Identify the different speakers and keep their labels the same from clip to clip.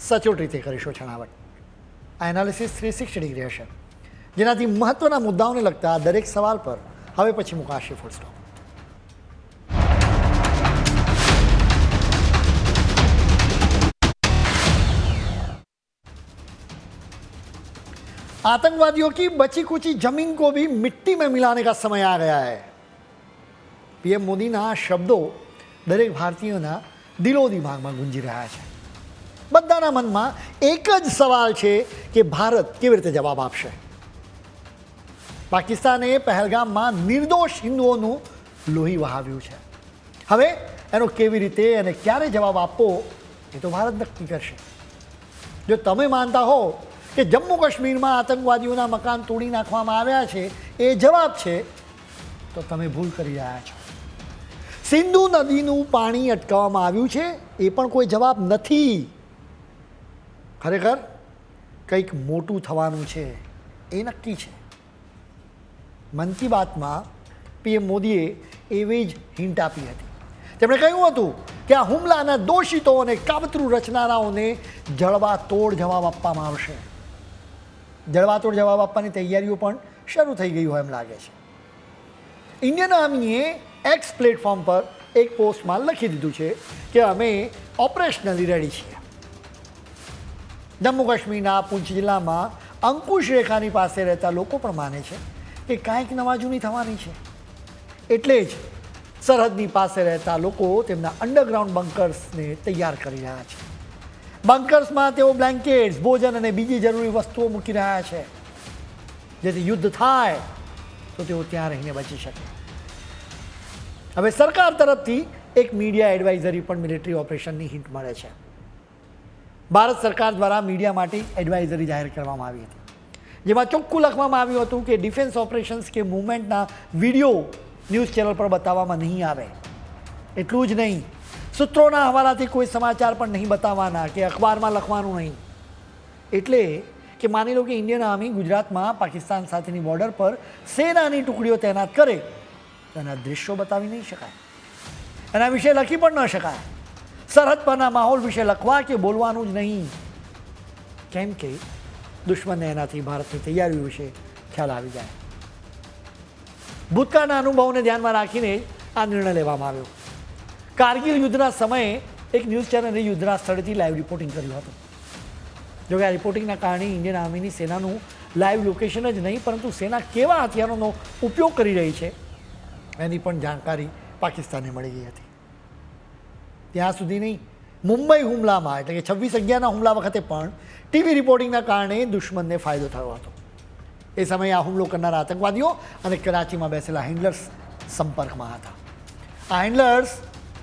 Speaker 1: સચોટ રીતે કરીશું છણાવટ આ એનાલિસિસ થ્રી સિક્સટી ડિગ્રી હશે જેનાથી મહત્ત્વના મુદ્દાઓને લગતા દરેક સવાલ પર હવે પછી મુકાશે ફૂલ સ્ટોપ आतंकवादियों की बची कुची जमीन को भी मिट्टी में मिलाने का समय आ गया है પીએમ મોદીના આ શબ્દો દરેક ભારતીયોના દિલો દિમાગમાં ગુંજી રહ્યા છે બધાના મનમાં એક જ સવાલ છે કે ભારત કેવી રીતે જવાબ આપશે? પાકિસ્તાને પહેલગામમાં નિર્દોષ હિન્દુઓનું લોહી વહાવ્યું છે. હવે એનો કેવી રીતે અને ક્યારે જવાબ આપવો એ તો ભારત નક્કી કરશે. જો તમે માનતા હો કે જમ્મુ કાશ્મીરમાં આતંકવાદીઓના મકાન તોડી નાખવામાં આવ્યા છે, એ જવાબ છે, તો તમે ભૂલ કરી રહ્યા છો. સિંધુ નદીનું પાણી અટકાવવામાં આવ્યું છે, એ પણ કોઈ જવાબ નથી. ખરેખર કંઈક મોટું થવાનું છે, એ નક્કી છે. મન કી બાતમાં પીએમ મોદીએ એવી જ હિન્ટ આપી હતી. તેમણે કહ્યું હતું કે આ હુમલાના દોષિતો અને કાવતરું રચનારાઓને જડબાતોડ જવાબ આપવામાં આવશે. જળવાતોડ જવાબ આપવાની તૈયારીઓ પણ શરૂ થઈ ગઈ હોય એમ લાગે છે. ઇન્ડિયન આર્મીએ એક્સ પ્લેટફોર્મ પર એક પોસ્ટમાં લખી દીધું છે કે અમે ઓપરેશનલી રેડી છીએ. જમ્મુ કાશ્મીરના પૂંછ જિલ્લામાં અંકુશ રેખાની પાસે રહેતા લોકો પણ માને છે કે કાંઈક નવા જૂની થવાની છે. એટલે જ સરહદની પાસે રહેતા લોકો તેમના અંડરગ્રાઉન્ડ બંકર્સને તૈયાર કરી રહ્યા છે. બંકર્સમાં તેઓ બ્લેન્કેટ્સ ભોજન અને બીજી જરૂરી વસ્તુઓ મૂકી રહ્યા છે. જેથી યુદ્ધ થાય તો તેઓ ત્યાં રહીને બચી શકે. હવે સરકાર તરફથી એક મીડિયા એડવાઇઝરી પણ મિલિટરી ઓપરેશનની હિન્ટ મળે છે. ભારત સરકાર દ્વારા મીડિયા માટે એડવાઇઝરી જાહેર કરવામાં આવી હતી. જેમાં ચોખ્ખું લખવામાં આવ્યું હતું કે ડિફેન્સ ઓપરેશન્સ કે મુવમેન્ટના વીડિયો ન્યૂઝ ચેનલ પર બતાવવામાં નહીં આવે. એટલું જ નહીં. સૂત્રોના હવાલાથી કોઈ સમાચાર પણ નહીં બતાવવાના કે અખબારમાં લખવાનું નહીં. એટલે કે માની લો કે ઇન્ડિયન આર્મી ગુજરાતમાં પાકિસ્તાન સાથેની બોર્ડર પર સેનાની ટુકડીઓ તૈનાત કરે. એના દ્રશ્યો બતાવી નહીં શકાય. એના વિશે લખી પણ ન શકાય. સરહદ પરના માહોલ વિશે લખવા કે બોલવાનું જ નહીં. કેમ કે દુશ્મનને એનાથી ભારતની તૈયારીઓ વિશે ખ્યાલ આવી જાય. ભૂતકાળના અનુભવોને ધ્યાનમાં રાખીને આ નિર્ણય લેવામાં આવ્યો. કારગિલ યુદ્ધના સમયે એક ન્યૂઝ ચેનલે યુદ્ધના સ્થળેથી લાઈવ રિપોર્ટિંગ કર્યું હતું. જોકે આ રિપોર્ટિંગના કારણે ઇન્ડિયન આર્મીની સેનાનું લાઈવ લોકેશન જ નહીં, પરંતુ સેના કેવા હથિયારોનો ઉપયોગ કરી રહી છે, એની પણ જાણકારી પાકિસ્તાનને મળી ગઈ હતી. ત્યાં સુધી નહીં. મુંબઈ હુમલામાં, એટલે કે છવ્વીસ અગિયારના હુમલા વખતે પણ ટીવી રિપોર્ટિંગના કારણે દુશ્મનને ફાયદો થયો હતો. એ સમયે આ હુમલો કરનારા આતંકવાદીઓ અને કરાચીમાં બેસેલા હેન્ડલર્સ સંપર્કમાં હતા. આ હેન્ડલર્સ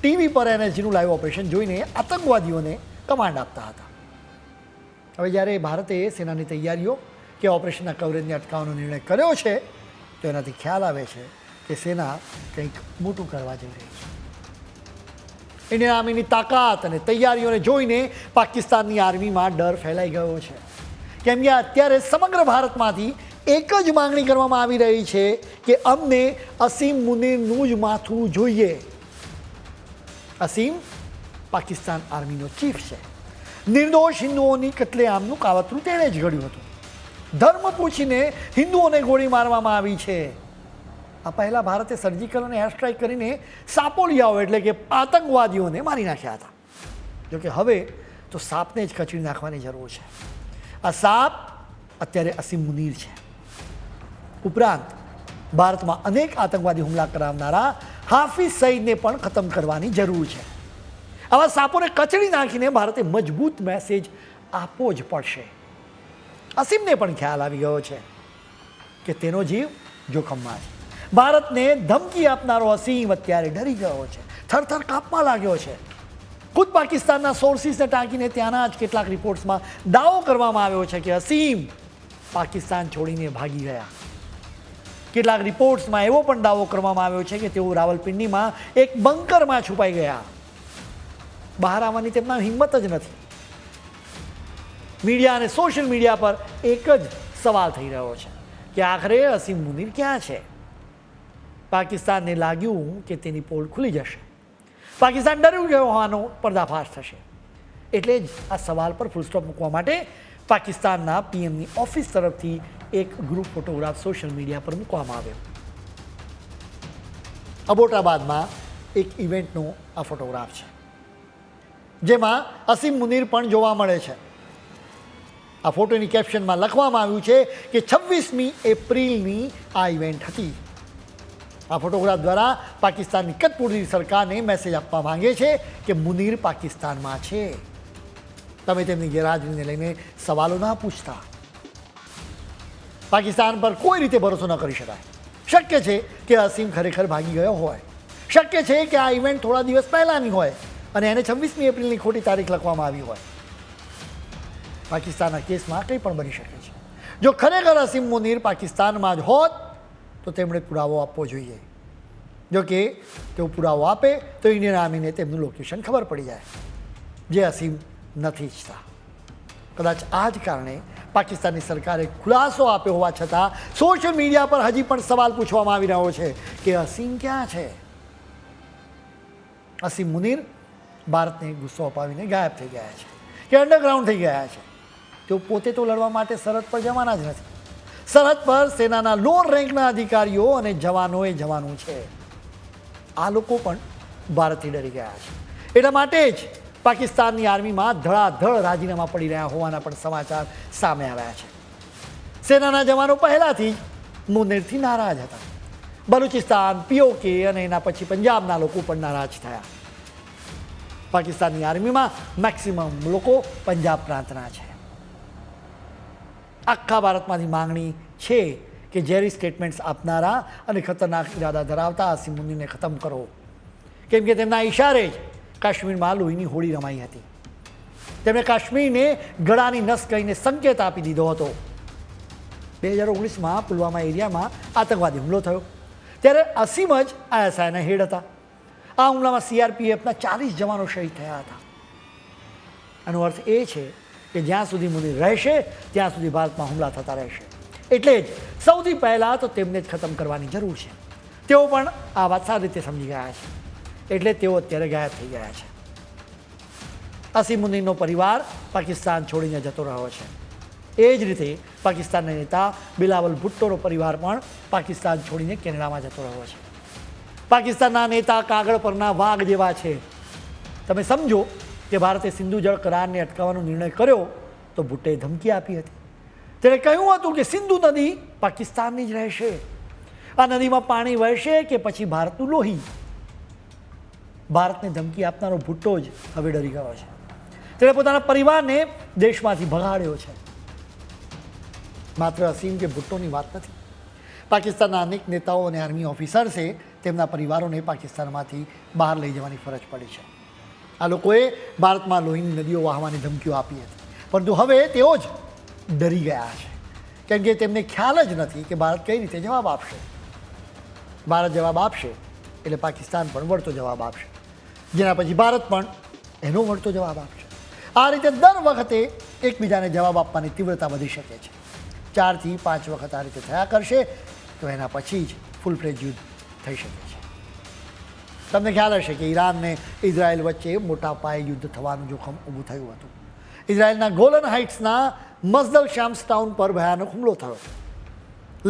Speaker 1: ટીવી પર એનએસજીનું લાઈવ ઓપરેશન જોઈને આતંકવાદીઓને કમાન્ડ આપતા હતા. હવે જ્યારે ભારતે સેનાની તૈયારીઓ કે ઓપરેશનના કવરેજને અટકાવવાનો નિર્ણય કર્યો છે, તો એનાથી ખ્યાલ આવે છે કે સેના કંઈક મોટું કરવા જઈ રહી છે. ઇન્ડિયન આર્મીની તાકાત અને તૈયારીઓને જોઈને પાકિસ્તાનની આર્મીમાં ડર ફેલાઈ ગયો છે. કેમ કે અત્યારે સમગ્ર ભારતમાંથી એક જ માંગણી કરવામાં આવી રહી છે કે અમને અસીમ મુનીરનું જ માથું જોઈએ. અસીમ પાકિસ્તાન આર્મીનો ચીફ છે. નિર્દોષ હિન્દુઓની કતલેઆમનું કાવતરું તેણે જ ઘડ્યું હતું. ધર્મ પૂછીને હિન્દુઓને ગોળી મારવામાં આવી છે. આ પહેલાં ભારતે સર્જિકલ અને એર સ્ટ્રાઇક કરીને સાપોલિયાઓ એટલે કે આતંકવાદીઓને મારી નાખ્યા હતા. જોકે હવે તો સાપને જ કચડી નાખવાની જરૂર છે. આ સાપ અત્યારે અસીમ મુનીર છે. ઉપરાંત ભારતમાં અનેક આતંકવાદી હુમલા કરાવનારા હાફિઝ સઈદને પણ ખતમ કરવાની જરૂર છે. આવા સાપોને કચડી નાખીને ભારતે મજબૂત મેસેજ આપવો જ પડશે. અસીમને પણ ખ્યાલ આવી ગયો છે કે તેનો જીવ જોખમમાં છે. ભારતને ધમકી આપનારો અસીમ અત્યારે ડરી ગયો છે. થરથર કાપવા લાગ્યો છે. ખુદ પાકિસ્તાનના સોર્સિસને ટાંકીને ત્યાંના જ કેટલાક રિપોર્ટ્સમાં દાવો કરવામાં આવ્યો છે કે અસીમ પાકિસ્તાન છોડીને ભાગી ગયા. કેટલાક રિપોર્ટ્સમાં એવો પણ દાવો કરવામાં આવ્યો છે કે તેઓ રાવલપિંડીમાં એક બંકરમાં છુપાઈ ગયા. બહાર આવવાની તેમના હિંમત જ નથી. મીડિયા અને સોશિયલ મીડિયા પર એક જ સવાલ થઈ રહ્યો છે કે આખરે અસીમ મુનિર ક્યાં છે? પાકિસ્તાનને લાગ્યું કે તેની પોલ ખુલી જશે. પાકિસ્તાન ડર્યું ગયો હોવાનો પર્દાફાશ થશે. એટલે જ આ સવાલ પર ફૂલસ્ટોપ મૂકવા માટે પાકિસ્તાનના પીએમની ઓફિસ તરફથી એક ગ્રુપ ફોટોગ્રાફ સોશિયલ મીડિયા પર મૂકવામાં આવ્યો. અબોટાબાદમાં એક ઇવેન્ટનો આ ફોટોગ્રાફ છે. જેમાં અસીમ મુનીર પણ જોવા મળે છે. આ ફોટોની કેપ્શનમાં લખવામાં આવ્યું છે કે છવ્વીસમી એપ્રિલની આ ઇવેન્ટ હતી. આ ફોટોગ્રાફ દ્વારા પાકિસ્તાનની કતપૂર્તિ સરકારને મેસેજ આપવા માંગે છે કે મુનીર પાકિસ્તાનમાં છે. તમે તેમની ગેરહાજરીને લઈને સવાલો ના પૂછતા. પાકિસ્તાન પર કોઈ રીતે ભરોસો ન કરી શકાય. શક્ય છે કે અસીમ ખરેખર ભાગી ગયો હોય. શક્ય છે કે આ ઇવેન્ટ થોડા દિવસ પહેલાંની હોય અને એને છવ્વીસમી એપ્રિલની ખોટી તારીખ લખવામાં આવી હોય. પાકિસ્તાનના કેસમાં કંઈ પણ બની શકે છે. જો ખરેખર અસીમ મુનીર પાકિસ્તાનમાં જ હોત તો તેમણે પુરાવો આપવો જોઈએ. જો કે તેઓ પુરાવો આપે, તો ઇન્ડિયન આર્મીને તેમનું લોકેશન ખબર પડી જાય. જે અસીમ નથી ઈચ્છતા. કદાચ આ જ કારણે પાકિસ્તાનની સરકારે ખુલાસો આપ્યો હોવા છતાં સોશિયલ મીડિયા પર હજી પણ સવાલ પૂછવામાં આવી રહ્યો છે કે અસીમ ક્યાં છે? અસીમ મુનિર ભારતને ગુસ્સો અપાવીને ગાયબ થઈ ગયા છે કે અંડરગ્રાઉન્ડ થઈ ગયા છે. તેઓ પોતે તો લડવા માટે સરહદ પર જવાના જ નથી. સરહદ પર સેનાના લોઅર રેન્કના અધિકારીઓ અને જવાનોએ જવાનું છે. આ લોકો પણ ભારતથી ડરી ગયા છે. એટલા માટે જ પાકિસ્તાનની આર્મીમાં ધડાધડ રાજીનામા પડી રહ્યા હોવાના પણ સમાચાર સામે આવ્યા છે. સેનાના જવાનો પહેલાંથી જ મુનેરથી નારાજ હતા. બલુચિસ્તાન, પીઓકે અને એના પછી પંજાબના લોકો પણ નારાજ થયા. પાકિસ્તાનની આર્મીમાં મેક્સિમમ લોકો પંજાબ પ્રાંતના છે. આખા ભારતમાંથી માંગણી છે કે ઝેરી સ્ટેટમેન્ટ્સ આપનારા અને ખતરનાક ઇરાદા ધરાવતા આસિમ મુનીને ખતમ કરો. કેમ કે તેમના ઇશારે જ કાશ્મીરમાં લોહીની હોળી રમાઈ હતી. તેમણે કાશ્મીરને ગળાની નસ કહીને સંકેત આપી દીધો હતો. બે હજાર ઓગણીસમાં પુલવામા એરિયામાં આતંકવાદી હુમલો થયો. ત્યારે અસીમ જ આઈએસઆઈના હેડ હતા. આ હુમલામાં સીઆરપીએફના ચાલીસ જવાનો શહીદ થયા હતા. આનો અર્થ એ છે કે જ્યાં સુધી મુનિ રહેશે, ત્યાં સુધી ભારતમાં હુમલા થતા રહેશે. એટલે જ સૌથી પહેલાં તો તેમને જ ખતમ કરવાની જરૂર છે. તેઓ પણ આ વાત સારી રીતે સમજી ગયા છે. એટલે તેઓ અત્યારે ગાયબ થઈ ગયા છે. અસીમ પરિવાર પાકિસ્તાન છોડીને જતો રહ્યો છે. એ જ રીતે પાકિસ્તાનના નેતા બિલાવલ ભુટ્ટોનો પરિવાર પણ પાકિસ્તાન છોડીને કેનેડામાં જતો રહ્યો છે. પાકિસ્તાનના નેતા કાગળ પરના વાઘ જેવા છે. તમે સમજો કે ભારતે સિંધુ જળ કરારને અટકાવવાનો નિર્ણય કર્યો તો ભુટ્ટે ધમકી આપી હતી. તેણે કહ્યું હતું કે સિંધુ નદી પાકિસ્તાનની જ રહેશે. આ નદીમાં પાણી વહેશે કે પછી ભારતનું લોહી? ભારતને ધમકી આપનારો ભુટ્ટો જ હવે ડરી ગયો છે. તેણે પોતાના પરિવારને દેશમાંથી ભગાડ્યો છે. માત્ર અસીમ કે ભુટ્ટોની વાત નથી. પાકિસ્તાનના અનેક નેતાઓ અને આર્મી ઓફિસર્સે તેમના પરિવારોને પાકિસ્તાનમાંથી બહાર લઈ જવાની ફરજ પડી છે. આ લોકોએ ભારતમાં લોહીની નદીઓ વહાવાની ધમકીઓ આપી હતી. પરંતુ હવે તેઓ જ ડરી ગયા છે. કેમ કે તેમને ખ્યાલ જ નથી કે ભારત કઈ રીતે જવાબ આપશે. ભારત જવાબ આપશે એટલે પાકિસ્તાન પણ વળતો જવાબ આપશે. જેના પછી ભારત પણ એનો વળતો જવાબ આપશે. આ રીતે દર વખતે એકબીજાને જવાબ આપવાની તીવ્રતા વધી શકે છે. ચારથી પાંચ વખત આ રીતે થયા કરશે તો એના પછી જ ફૂલ ફ્લેજ યુદ્ધ થઈ શકે છે. તમને ખ્યાલ હશે કે ઈરાન ને ઇઝરાયલ વચ્ચે મોટા પાયે યુદ્ધ થવાનું જોખમ ઊભું થયું હતું. ઇઝરાયલના ગોલન હાઇટ્સના મઝદલ શામ્સ ટાઉન પર ભયાનક હુમલો થયો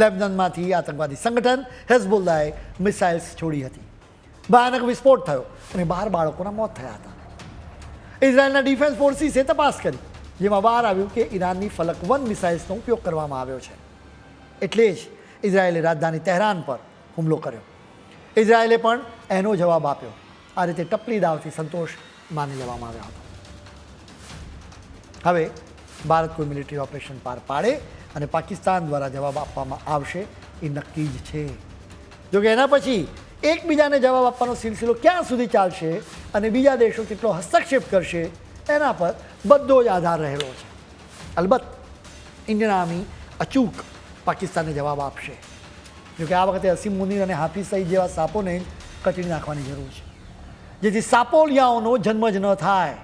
Speaker 1: લેબનનમાંથી આતંકવાદી સંગઠન હેઝબુલ્લાએ મિસાઇલ્સ છોડી હતી. ભયાનક વિસ્ફોટ થયો અને બાર બાળકોના મોત થયા હતા. ઇઝરાયલના ડિફેન્સ ફોર્સીસે તપાસ કરી, જેમાં બહાર આવ્યું કે ઈરાનની ફલક વન મિસાઇલ્સનો ઉપયોગ કરવામાં આવ્યો છે. એટલે જ ઇઝરાયેલે રાજધાની તહેરાન પર હુમલો કર્યો. ઇઝરાયેલે પણ એનો જવાબ આપ્યો. આ રીતે ટપલી દાવથી સંતોષ માની લેવામાં આવ્યો હતો. હવે ભારત કોઈ મિલિટરી ઓપરેશન પાર પાડે અને પાકિસ્તાન દ્વારા જવાબ આપવામાં આવશે, એ નક્કી જ છે. જોકે એના પછી એકબીજાને જવાબ આપવાનો સિલસિલો ક્યાં સુધી ચાલશે અને બીજા દેશો કેટલો હસ્તક્ષેપ કરશે, એના પર બધો જ આધાર રહેલો છે. અલબત્ત, ઇન્ડિયન આર્મી અચૂક પાકિસ્તાનને જવાબ આપશે. જોકે આ વખતે અસીમ મુનીર અને હાફિઝ સઈદ જેવા સાપોને કચડી નાખવાની જરૂર છે. જેથી સાપોલિયાઓનો જન્મ જ ન થાય.